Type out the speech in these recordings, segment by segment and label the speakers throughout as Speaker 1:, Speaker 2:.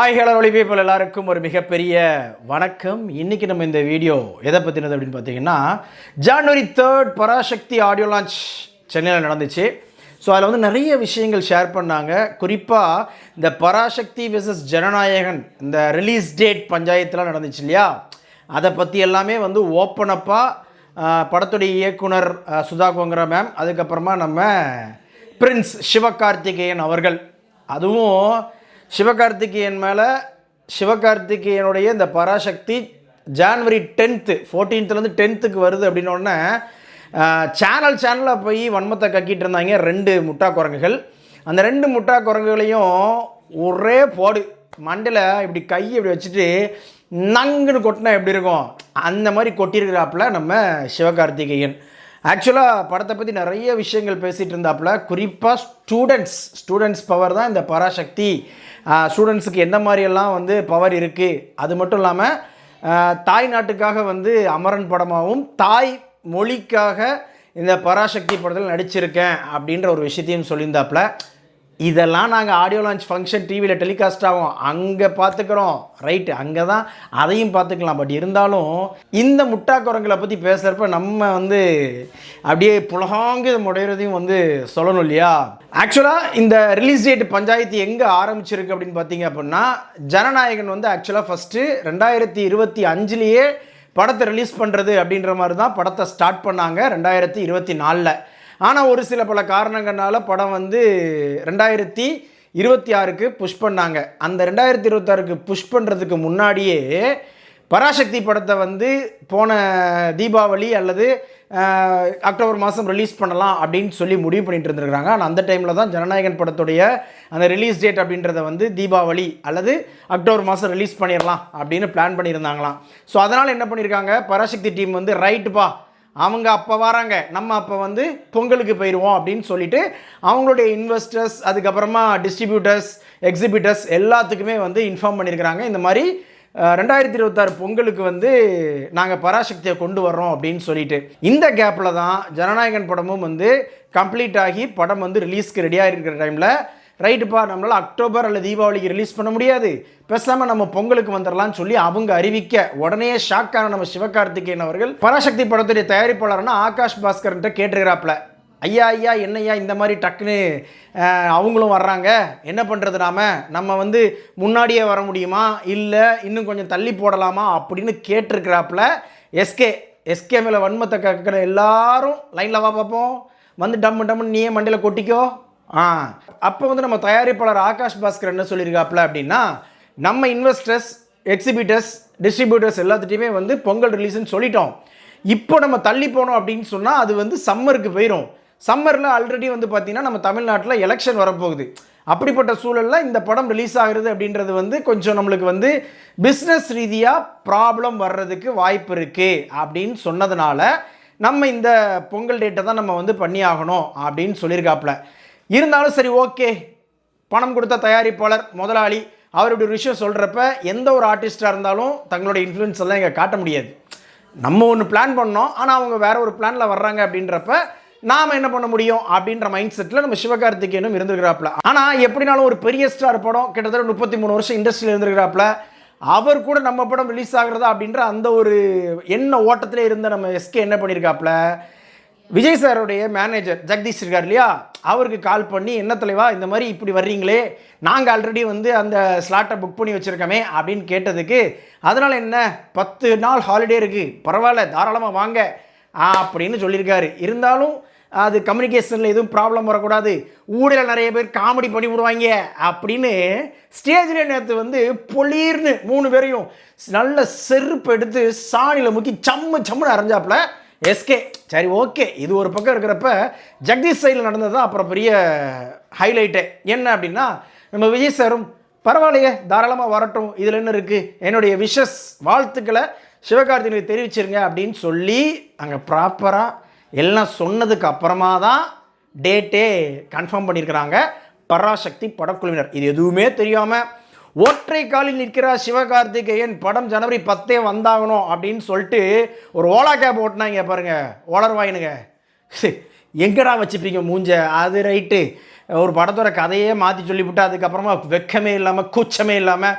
Speaker 1: Hi hello ஒளி people எல்லாருக்கும் ஒரு மிகப்பெரிய வணக்கம். இன்னைக்கு நம்ம இந்த வீடியோ எதை பற்றினது அப்படின்னு பார்த்தீங்கன்னா January third Parasakthi audio launch சென்னையில் நடந்துச்சு. ஸோ அதில் வந்து நிறைய விஷயங்கள் ஷேர் பண்ணாங்க. குறிப்பாக இந்த பராசக்தி விசஸ் ஜனநாயகன் இந்த ரிலீஸ் டேட் பஞ்சாயத்துலாம் நடந்துச்சு இல்லையா? அதை பற்றி எல்லாமே வந்து ஓப்பன் அப்பாக படத்துடைய இயக்குனர் சுதா கோங்கரா மேம் அதுக்கப்புறமா நம்ம பிரின்ஸ் சிவகார்த்திகேயன் அவர்கள். அதுவும் சிவகார்த்திகேயன் மேலே சிவகார்த்திகேயனுடைய இந்த பராசக்தி ஜான்வரி டென்த்து ஃபோர்டீன்த்துலேருந்து டென்த்துக்கு வருது அப்படின்ன உடனே சேனல் சேனலில் போய் வன்மத்தை கக்கிட்டு இருந்தாங்க ரெண்டு முட்டா குரங்குகள் அந்த ரெண்டு முட்டா குரங்குகளையும் ஒரே போடு மண்டில் இப்படி கை இப்படி வச்சுட்டு நங்குன்னு கொட்டினா எப்படி இருக்கும்? அந்த மாதிரி கொட்டியிருக்கிறாப்புல நம்ம சிவகார்த்திகேயன். ஆக்சுவலாக படத்தை பற்றி நிறைய விஷயங்கள் பேசிகிட்டு இருந்தாப்புல குறிப்பாக ஸ்டூடெண்ட்ஸ் ஸ்டூடெண்ட்ஸ் பவர் தான் இந்த பராசக்தி. ஸ்டூடெண்ட்ஸுக்கு எந்த மாதிரியெல்லாம் வந்து பவர் இருக்குது அது மட்டும் இல்லாமல் தாய் நாட்டுக்காக வந்து அமரன் படமாகவும் தாய் மொழிக்காக இந்த பராசக்தி படத்தில் நடிச்சிருக்கேன் அப்படின்ற ஒரு விஷயத்தையும் சொல்லியிருந்தாப்புல. இதெல்லாம் நாங்கள் ஆடியோ லான்ச் ஃபங்க்ஷன் டிவியில் டெலிகாஸ்ட் ஆகும். அங்கே பார்த்துக்குறோம் ரைட்டு அங்கே தான் அதையும் பார்த்துக்கலாம் பட் இருந்தாலும் இந்த முட்டா குரங்களை பற்றி பேசுகிறப்ப நம்ம வந்து அப்படியே புலகாங்கு முடையிறதையும் வந்து சொல்லணும் இல்லையா? ஆக்சுவலாக இந்த ரிலீஸ் டேட் பஞ்சாயத்து எங்கே ஆரம்பிச்சிருக்கு அப்படின்னு பார்த்தீங்க அப்படின்னா ஜனநாயகன் வந்து ஆக்சுவலாக ஃபஸ்ட்டு ரெண்டாயிரத்தி இருபத்தி அஞ்சுலேயே படத்தை ரிலீஸ் பண்ணுறது அப்படின்ற மாதிரி தான் படத்தை ஸ்டார்ட் பண்ணாங்க ரெண்டாயிரத்தி இருபத்தி நாலில். ஆனால் ஒரு சில பல காரணங்கள்னால படம் வந்து ரெண்டாயிரத்தி இருபத்தி ஆறுக்கு புஷ் பண்ணாங்க. அந்த ரெண்டாயிரத்தி இருபத்தாறுக்கு புஷ் பண்ணுறதுக்கு முன்னாடியே பராசக்தி படத்தை வந்து போன தீபாவளி அல்லது அக்டோபர் மாதம் ரிலீஸ் பண்ணலாம் அப்படின்னு சொல்லி முடிவு பண்ணிட்டு இருந்திருக்காங்க ஆனால் அந்த டைமில் தான் ஜனநாயகன் படத்துடைய அந்த ரிலீஸ் டேட் அப்படின்றத வந்து தீபாவளி அல்லது அக்டோபர் மாதம் ரிலீஸ் பண்ணிடலாம் அப்படின்னு பிளான் பண்ணியிருந்தாங்களாம். ஸோ அதனால் என்ன பண்ணியிருக்காங்க பராசக்தி டீம் வந்து ரைட்டுப்பா அவங்க அப்போ வராங்க. நம்ம அப்போ வந்து பொங்கலுக்கு போயிடுவோம் அப்படின்னு சொல்லிட்டு அவங்களுடைய இன்வெஸ்டர்ஸ் அதுக்கப்புறமா டிஸ்ட்ரிபியூட்டர்ஸ் எக்ஸிபிட்டர்ஸ் எல்லாத்துக்குமே வந்து இன்ஃபார்ம் பண்ணியிருக்கிறாங்க. இந்த மாதிரி ரெண்டாயிரத்தி இருபத்தாறு பொங்கலுக்கு வந்து நாங்கள் பராசக்தியை கொண்டு வர்றோம் அப்படின்னு சொல்லிட்டு. இந்த கேப்பில் தான் ஜனநாயகன் படமும் வந்து கம்ப்ளீட் ஆகி படம் வந்து ரிலீஸ்க்கு ரெடியாக இருக்கிற டைமில் ரைட்டுப்பா நம்மளால் அக்டோபர் அல்லது தீபாவளிக்கு ரிலீஸ் பண்ண முடியாது. பேசாமல் நம்ம பொங்கலுக்கு வந்துடலாம்னு சொல்லி அவங்க அறிவிக்க. உடனே ஷாக்கான நம்ம சிவகார்த்திகேயன் அவர்கள் பராசக்தி படத்துடைய தயாரிப்பாளர்னா ஆகாஷ் பாஸ்கர்ன்ட்ட கேட்டிருக்கிறாப்புல. ஐயா ஐயா என்னய்யா இந்த மாதிரி டக்குன்னு அவங்களும் வர்றாங்க. என்ன பண்ணுறது நாம்? நம்ம வந்து முன்னாடியே வர முடியுமா? இல்லை இன்னும் கொஞ்சம் தள்ளி போடலாமா? அப்படின்னு கேட்டிருக்கிறாப்புல. எஸ்கே எஸ்கே மேலே வன்மத்தை கக்கிற எல்லாரும் லைனில் வா பார்ப்போம் வந்து டம்மு டம்முன்னு நீயே மண்டையில் கொட்டிக்கோ. ஆ. அப்போ வந்து நம்ம தயாரிப்பாளர் ஆகாஷ் பாஸ்கர் என்ன சொல்லியிருக்காப்புல அப்படின்னா நம்ம இன்வெஸ்டர்ஸ் எக்ஸிபிட்டர்ஸ் டிஸ்ட்ரிபியூட்டர்ஸ் எல்லாத்துட்டையுமே வந்து பொங்கல் ரிலீஸ்னு சொல்லிட்டோம். இப்போ நம்ம தள்ளி போனோம் அப்படின்னு சொன்னால் அது வந்து சம்மருக்கு போயிடும் சம்மரில் ஆல்ரெடி வந்து பார்த்திங்கன்னா நம்ம தமிழ்நாட்டில் எலெக்ஷன் வரப்போகுது. அப்படிப்பட்ட சூழலில் இந்த படம் ரிலீஸ் ஆகுறது அப்படின்றது வந்து கொஞ்சம் நம்மளுக்கு வந்து பிஸ்னஸ் ரீதியாக ப்ராப்ளம் வர்றதுக்கு வாய்ப்பு இருக்குது அப்படின்னு சொன்னதுனால நம்ம இந்த பொங்கல் டேட்டை தான் நம்ம வந்து பண்ணி ஆகணும் அப்படின்னு சொல்லியிருக்காப்புல. இருந்தாலும் சரி ஓகே. பணம் கொடுத்த தயாரிப்பாளர் முதலாளி அவருடைய ஒரு விஷயம் சொல்கிறப்ப எந்த ஒரு ஆர்டிஸ்ட்டாக இருந்தாலும் தங்களுடைய இன்ஃப்ளூயன்ஸ் எல்லாம் இங்கே காட்ட முடியாது. நம்ம ஒன்று பிளான் பண்ணோம் ஆனால் அவங்க வேறு ஒரு பிளானில் வர்றாங்க அப்படின்றப்ப நாம் என்ன பண்ண முடியும் அப்படின்ற மைண்ட் செட்டில் நம்ம சிவகார்த்திகேயனும் இருந்திருக்கிறாப்புல. ஆனால் எப்படினாலும் ஒரு பெரிய ஸ்டார் படம் கிட்டத்தட்ட முப்பத்தி மூணு வருஷம் இண்டஸ்ட்ரியில் இருந்திருக்கிறாப்புல. அவர் கூட நம்ம படம் ரிலீஸ் ஆகுறதா அப்படின்ற அந்த ஒரு எண்ண ஓட்டத்திலே இருந்த நம்ம எஸ்கே என்ன பண்ணியிருக்காப்புல விஜய் சாருடைய மேனேஜர் ஜெகதீஷ் இருக்கார் இல்லையா? அவருக்கு கால் பண்ணி என்ன தலைவா இந்த மாதிரி இப்படி வர்றீங்களே? நாங்கள் ஆல்ரெடி வந்து அந்த ஸ்லாட்டை புக் பண்ணி வச்சுருக்கோமே அப்படின்னு கேட்டதுக்கு அதனால் என்ன? பத்து நாள் ஹாலிடே இருக்குது பரவாயில்ல தாராளமாக வாங்க. அப்படின்னு சொல்லியிருக்காரு. இருந்தாலும் அது கம்யூனிகேஷனில் எதுவும் ப்ராப்ளம் வரக்கூடாது. ஊடையில் நிறைய பேர் காமெடி பண்ணி விடுவாங்க அப்படின்னு ஸ்டேஜில் நேற்று வந்து பொலீர்னு மூணு பேரையும் நல்ல செருப்பு எடுத்து சாணியில் முக்கி சம்மு சம்முன்னு அரைஞ்சாப்புல எஸ்கே சரி ஓகே இது ஒரு பக்கம் இருக்கிறப்ப ஜெகதீஷ் சைடில் நடந்தது தான் அப்புறம் பெரிய ஹைலைட்டு என்ன அப்படின்னா நம்ம விஜய் சாரும் பரவாயில்லையே தாராளமாக வரட்டும். இதில் என்ன இருக்குது என்னுடைய விஷஸ் வாழ்த்துக்களை சிவகார்த்திகனுக்கு தெரிவிச்சிருங்க அப்படின்னு சொல்லி அங்கே ப்ராப்பராக எல்லாம் சொன்னதுக்கு அப்புறமா தான் டேட்டே கன்ஃபார்ம் பண்ணியிருக்கிறாங்க. பராசக்தி படக்குழுவினர். இது எதுவுமே தெரியாமல் ஒற்றை காலில் நிற்கிறார் சிவகார்த்திகேயன் படம் ஜனவரி பத்தே வந்தாகணும் அப்படின்னு சொல்லிட்டு ஒரு ஓலா கேப் ஓட்டினாங்க பாருங்க ஓலர் வாயினுங்க. எங்கடா வச்சுப்பீங்க மூஞ்ச? அது ரைட்டு. ஒரு படத்தோட கதையே மாற்றி சொல்லிவிட்டு அதுக்கப்புறமா வெக்கமே இல்லாமல் கூச்சமே இல்லாமல்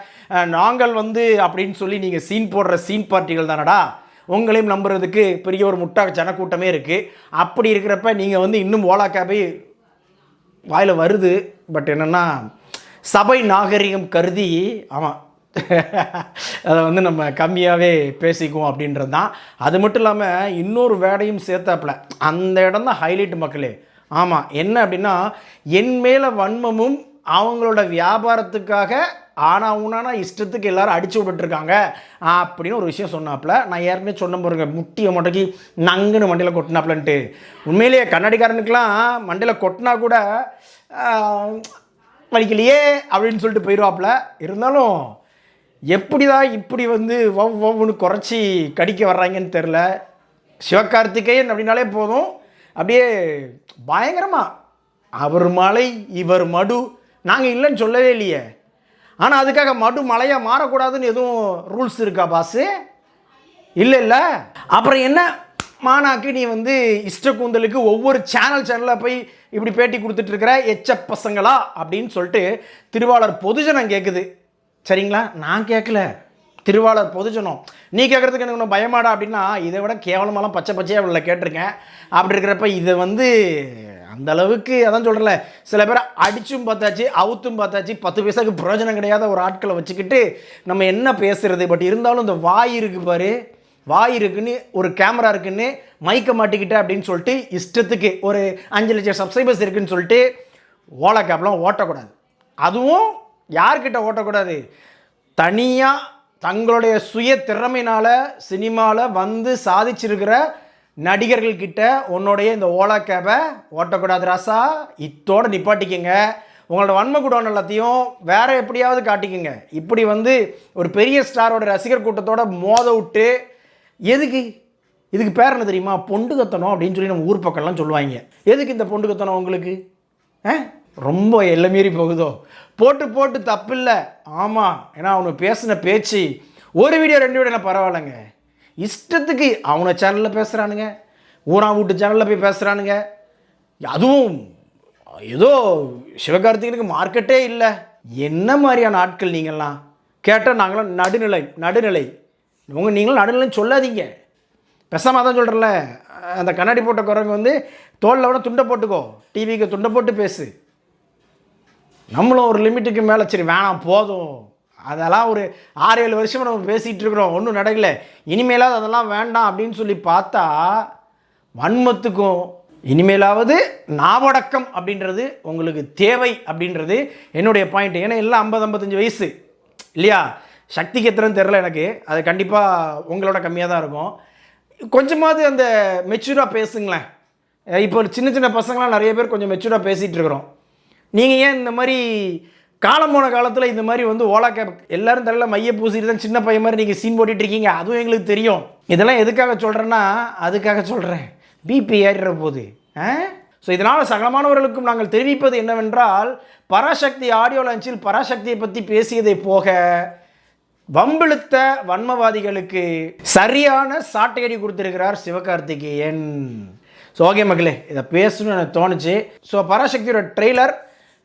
Speaker 1: நாங்கள் வந்து அப்படின்னு சொல்லி நீங்கள் சீன் போடுற சீன் பார்ட்டிகள் தானடா? உங்களையும் நம்புறதுக்கு பெரிய ஒரு முட்டா ஜனக்கூட்டமே இருக்குது அப்படி இருக்கிறப்ப நீங்கள் வந்து இன்னும் ஓலா கேபை வாயில் வருது. பட் என்னென்னா சபை நாகரிகம் கருதி ஆமாம் அதை வந்து நம்ம கம்மியாகவே பேசிக்குவோம் அப்படின்றது தான். அது மட்டும் இல்லாமல் இன்னொரு வேடையும் சேர்த்தாப்புல. அந்த இடம் தான் ஹைலைட் மக்களே. ஆமாம் என்ன அப்படின்னா என் மேலே வன்மமும் அவங்களோட வியாபாரத்துக்காக ஆனால் உனானா இஷ்டத்துக்கு எல்லாரும் அடிச்சு விட்டுட்ருக்காங்க அப்படின்னு ஒரு விஷயம் சொன்னாப்புல. நான் ஏற்கனவே சொன்ன பாருங்க முட்டியை மொட்டைக்கு நங்குன்னு மண்டையில் கொட்டினாப்புலன்ட்டு. உண்மையிலேயே கண்ணாடிக்காரனுக்கெலாம் மண்டையில் கொட்டினா கூட வலிக்கலையே அப்படின்னு சொல்லிட்டு போயிடுவாப்புல. இருந்தாலும் எப்படி தான் இப்படி வந்து வவ் வவ்னு குறைச்சி கடிக்க வர்றாங்கன்னு தெரில சிவகார்த்திகேயன் அப்படின்னாலே போதும். அப்படியே பயங்கரமாக அவர் மலை இவர் மடு நாங்கள் இல்லைன்னு சொல்லவே இல்லையே. ஆனால் அதுக்காக மடு மலையாக மாறக்கூடாதுன்னு எதுவும் ரூல்ஸ் இருக்கா பாஸு? இல்லை இல்லை. அப்புறம் என்ன? மானாக்கு நீ வந்து இஷ்ட கூந்தலுக்கு ஒவ்வொரு சேனல் சேனலில் போய் இப்படி பேட்டி கொடுத்துட்டு இருக்கிற எச்ச பசங்களா அப்படின்னு சொல்லிட்டு திருவாளர் பொதுஜனம் கேட்குது சரிங்களா? நான் கேட்கல திருவாளர் பொதுஜனம். நீ கேட்குறதுக்கு எனக்கு ஒன்றும் பயமாடா அப்படின்னா இதை விட கேவலமாலாம் பச்சை பச்சையாக அவளை கேட்டிருக்கேன். அப்படி இருக்கிறப்ப இதை வந்து அந்த அளவுக்கு அதான் சொல்கிறல சில பேர் அடிச்சும் பார்த்தாச்சு அவுத்தும் பார்த்தாச்சு பத்து பைசாவுக்கு பிரயோஜனம் கிடையாத ஒரு ஆட்களை வச்சுக்கிட்டு நம்ம என்ன பேசுறது? பட் இருந்தாலும் இந்த வாய் இருக்கு பாரு. வாய் இருக்குன்னு ஒரு கேமரா இருக்குன்னு மைக்கை மாட்டிக்கிட்ட அப்படின்னு சொல்லிட்டு இஷ்டத்துக்கு ஒரு அஞ்சு லட்சம் சப்ஸ்கிரைபர்ஸ் இருக்குன்னு சொல்லிட்டு ஓலா கேப்லாம் ஓட்டக்கூடாது. அதுவும் யார்கிட்ட ஓட்டக்கூடாது? தனியாக தங்களுடைய சுய திறமையினால் சினிமாவில் வந்து சாதிச்சிருக்கிற நடிகர்கள்கிட்ட உன்னுடைய இந்த ஓலா கேபை ஓட்டக்கூடாது ராசா. இத்தோட நிப்பாட்டிக்கங்க. உங்களோட வன்மை குடோன் எல்லாத்தையும் வேறு எப்படியாவது காட்டிக்கங்க. இப்படி வந்து ஒரு பெரிய ஸ்டாரோட ரசிகர் கூட்டத்தோட மோத விட்டு எதுக்கு? இதுக்கு பேர் என்ன தெரியுமா? பொண்டு கத்தணும் அப்படின்னு சொல்லி நம்ம ஊர் பக்கம்லாம் சொல்லுவாங்க. எதுக்கு இந்த பொண்டு கத்தணும் உங்களுக்கு? ஆ? ரொம்ப எல்லை மீறி போகுதோ? போட்டு போட்டு தப்பில்லை. ஆமாம் ஏன்னா அவனு பேசின பேச்சு ஒரு வீடியோ ரெண்டு வீடியோ நான் பரவாயில்லைங்க. இஷ்டத்துக்கு அவனை சேனலில் பேசுகிறானுங்க ஊனா வீட்டு சேனலில் போய் பேசுகிறானுங்க அதுவும் ஏதோ சிவகார்த்திகனுக்கு மார்க்கெட்டே இல்லை. என்ன மாதிரியான ஆட்கள் நீங்கள்லாம்? கேட்டால் நாங்களாம் நடுநிலை நடுநிலை. உங்கள் நீங்களும் நடுநிலைன்னு சொல்லாதீங்க. பெசாமல் தான் சொல்கிறேன்ல அந்த கண்ணாடி போட்ட குரங்கு வந்து தோளில் விட துண்டை போட்டுக்கோ. டிவிக்கு துண்டை போட்டு பேசு. நம்மளும் ஒரு லிமிட்டுக்கு மேலே சரி வேணாம் போதும். அதெல்லாம் ஒரு ஆறு ஏழு வருஷமாக நம்ம பேசிகிட்டு இருக்கிறோம். ஒன்றும் நடக்கல. இனிமேலாவது அதெல்லாம் வேண்டாம் அப்படின்னு சொல்லி பார்த்தா வன்மத்துக்கும் இனிமேலாவது நாவடக்கம் அப்படின்றது உங்களுக்கு தேவை அப்படின்றது என்னுடைய பாயிண்ட் ஏன்னா எல்லாம் ஐம்பது ஐம்பத்தஞ்சு வயசு. இல்லையா? சக்திக்கு எத்தனைன்னு தெரில எனக்கு. அது கண்டிப்பாக உங்களோட கம்மியாக தான் இருக்கும். கொஞ்சமாவது அந்த மெச்சூராக பேசுங்களேன். இப்போ ஒரு சின்ன சின்ன பசங்களாம் நிறைய பேர் கொஞ்சம் மெச்சூராக பேசிகிட்டு இருக்கிறோம். நீங்கள் ஏன் இந்த மாதிரி காலம் போன காலத்தில் இந்த மாதிரி வந்து ஓலா கேப் எல்லாரும் தலையில் மைய பூசிட்டு தான் சின்ன பையன் மாதிரி நீங்கள் சீன் போட்டிகிட்டு இருக்கீங்க. அதுவும் எங்களுக்கு தெரியும். இதெல்லாம் எதுக்காக சொல்கிறேன்னா அதுக்காக சொல்கிறேன் பிபி ஏறிற போது ஆ? ஸோ இதனால் சகலமானவர்களுக்கும் நாங்கள் தெரிவிப்பது என்னவென்றால் பராசக்தி ஆடியோ லான்ச்சில் பராசக்தியை பற்றி பேசியதை போக வம்பிழுத்த வன்மவாதிகளுக்கு சரியான சாட்டையடி கொடுத்திருக்கிறார் சிவகார்த்திகேயன். ஸோ ஓகே மக்களே இதை பேசணும்னு எனக்கு தோணுச்சு. ஸோ பராசக்தியோட ட்ரெய்லர்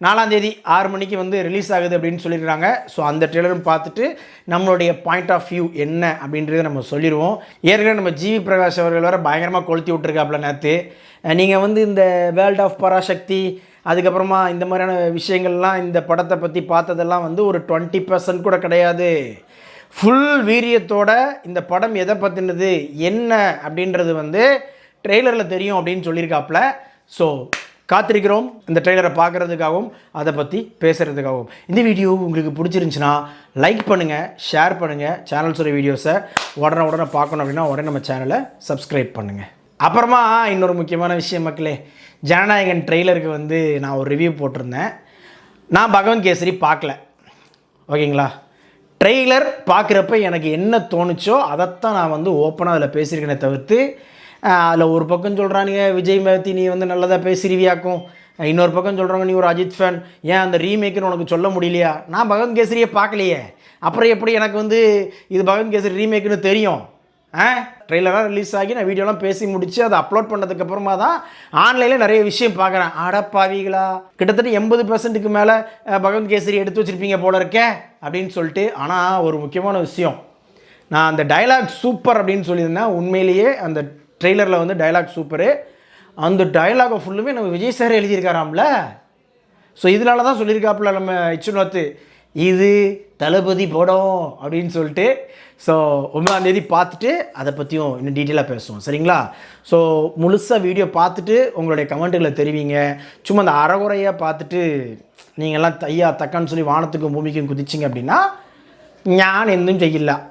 Speaker 1: நாலாம் தேதி ஆறு மணிக்கு வந்து ரிலீஸ் ஆகுது அப்படின்னு சொல்லியிருக்காங்க. ஸோ அந்த ட்ரெய்லரும் பார்த்துட்டு நம்மளுடைய பாயிண்ட் ஆஃப் வியூ என்ன அப்படின்றத நம்ம சொல்லிடுவோம். ஏற்கனவே நம்ம ஜிவி பிரகாஷ் அவர்கள் வர பயங்கரமாக கொளுத்தி விட்டுருக்காப்புல நேற்று நீங்கள் வந்து இந்த வேர்ல்ட் ஆஃப் பராசக்தி அதுக்கப்புறமா இந்த மாதிரியான விஷயங்கள்லாம் இந்த படத்தை பற்றி பார்த்ததெல்லாம் வந்து ஒரு டுவெண்ட்டி பர்சன்ட் கூட கிடையாது. ஃபுல் வீரியத்தோட இந்த படம் எதை பற்றினது என்ன அப்படின்றது வந்து ட்ரெய்லரில் தெரியும் அப்படின்னு சொல்லியிருக்காப்புல. ஸோ காத்திருக்கிறோம். இந்த ட்ரெய்லரை பார்க்குறதுக்காகவும் அதை பற்றி பேசுகிறதுக்காகவும் இந்த வீடியோ உங்களுக்கு பிடிச்சிருந்துச்சுன்னா லைக் பண்ணுங்கள் ஷேர் பண்ணுங்கள் சேனல்ஸோட வீடியோஸை உடனே உடனே பார்க்கணும் அப்படின்னா உடனே நம்ம சேனலை சப்ஸ்கிரைப் பண்ணுங்கள் அப்புறமா இன்னொரு முக்கியமான விஷயம் மக்களே ஜனநாயகன் ட்ரெய்லருக்கு வந்து நான் ஒரு ரிவ்யூ போட்டிருந்தேன். நான் பகவன் கேசரி பார்க்கல. ஓகேங்களா? ட்ரெய்லர் பார்க்குறப்ப எனக்கு என்ன தோணுச்சோ அதைத்தான் நான் வந்து ஓப்பனாக அதில் பேசியிருக்கேனே தவிர்த்து அதில் ஒரு பக்கம் சொல்கிறானுங்க விஜய் மேத்தி நீ வந்து நல்லதாக பேசிருவியாக்கும் இன்னொரு பக்கம் சொல்கிறாங்க நீ ஒரு அஜித் ஃபேன் ஏன் அந்த ரீமேக்குன்னு உனக்கு சொல்ல முடியலையா? நான் பகவந்த் கேசரியை பார்க்கலையே. அப்புறம் எப்படி எனக்கு வந்து இது பகவன் கேசரி ரீமேக்குன்னு தெரியும்? ட்ரெய்லராக ரிலீஸ் ஆகி நான் வீடியோலாம் பேசி முடித்து அதை அப்லோட் பண்ணதுக்கப்புறமா தான் ஆன்லைனில் நிறைய விஷயம் பார்க்குறேன். அடப்பாவிகளா கிட்டத்தட்ட எண்பது பர்சன்ட்டுக்கு மேலே பகவந்த் கேசரி எடுத்து வச்சுருப்பீங்க போல இருக்கே அப்படின்னு சொல்லிட்டு ஆனால் ஒரு முக்கியமான விஷயம். நான் அந்த டயலாக் சூப்பர் அப்படின்னு சொல்லியிருந்தேன் உண்மையிலேயே அந்த ட்ரெய்லரில் வந்து டயலாக் சூப்பரு அந்த டயலாகை ஃபுல்லுமே நம்ம விஜய் சார் எழுதியிருக்காராம்ல. ஸோ இதனால தான் சொல்லியிருக்காப்புல நம்ம இச்சுநாத்து இது தளபதி படம் அப்படின்னு சொல்லிட்டு ஸோ ஒன்பதாந்தேதி பார்த்துட்டு அதை பற்றியும் இன்னும் டீட்டெயிலாக பேசுவோம். சரிங்களா? ஸோ முழுசாக வீடியோ பார்த்துட்டு உங்களுடைய கமெண்ட்டுகளை தெரிவிங்க. சும்மா அந்த அறகுறையாக பார்த்துட்டு நீங்கள்லாம் தையா தக்கான்னு சொல்லி வானத்துக்கும் பூமிக்கும் குதிச்சிங்க அப்படின்னா ஞான் எதுவும் செய்யலாம்